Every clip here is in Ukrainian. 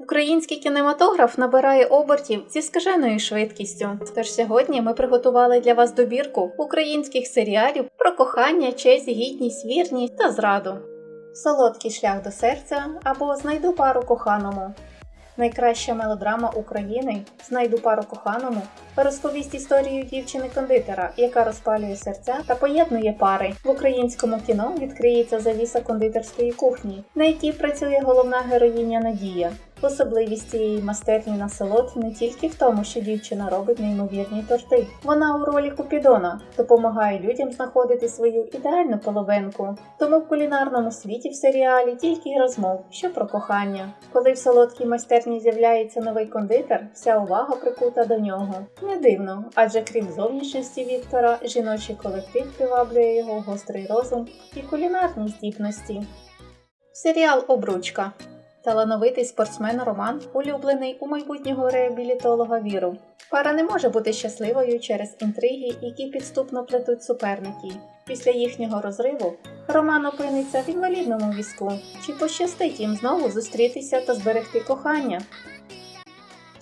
Український кінематограф набирає обертів зі скаженою швидкістю. Тож сьогодні ми приготували для вас добірку українських серіалів про кохання, честь, гідність, вірність та зраду. Солодкий шлях до серця або Знайду пару коханому. Найкраща мелодрама України Знайду пару коханому розповість історію дівчини-кондитера, яка розпалює серця та поєднує пари. В українському кіно відкриється завіса кондитерської кухні, на якій працює головна героїня Надія. Особливість цієї майстерні на солод не тільки в тому, що дівчина робить неймовірні торти. Вона у ролі Купідона допомагає людям знаходити свою ідеальну половинку. Тому в кулінарному світі в серіалі тільки й розмов, що про кохання. Коли в солодкій майстерні з'являється новий кондитер, вся увага прикута до нього. Не дивно, адже крім зовнішності Віктора, жіночий колектив приваблює його гострий розум і кулінарні здібності. Серіал Обручка Талановитий спортсмен Роман, улюблений у майбутнього реабілітолога Віру. Пара не може бути щасливою через інтриги, які підступно плетуть суперники. Після їхнього розриву Роман опиниться в інвалідному візку. Чи пощастить їм знову зустрітися та зберегти кохання?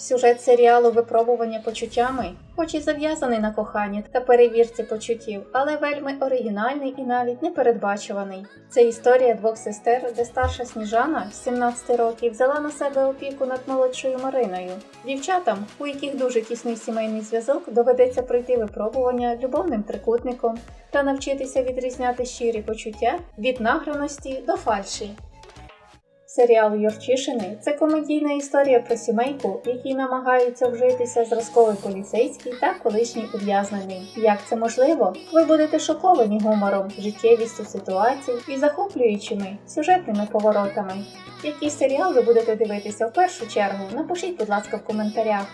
Сюжет серіалу Випробування почуттями, хоч і зав'язаний на коханні та перевірці почуттів, але вельми оригінальний і навіть непередбачуваний. Це історія двох сестер, де старша Сніжана з 17 років взяла на себе опіку над молодшою Мариною. Дівчатам, у яких дуже тісний сімейний зв'язок, доведеться пройти випробування любовним трикутником та навчитися відрізняти щирі почуття від награності до фальші. Серіал Юрчишини це комедійна історія про сімейку, в якій намагаються вжитися зразковий поліцейський та колишній ув'язнений. Як це можливо? Ви будете шоковані гумором, життєвістю ситуацій і захоплюючими сюжетними поворотами. Який серіал ви будете дивитися в першу чергу? Напишіть, будь ласка, в коментарях.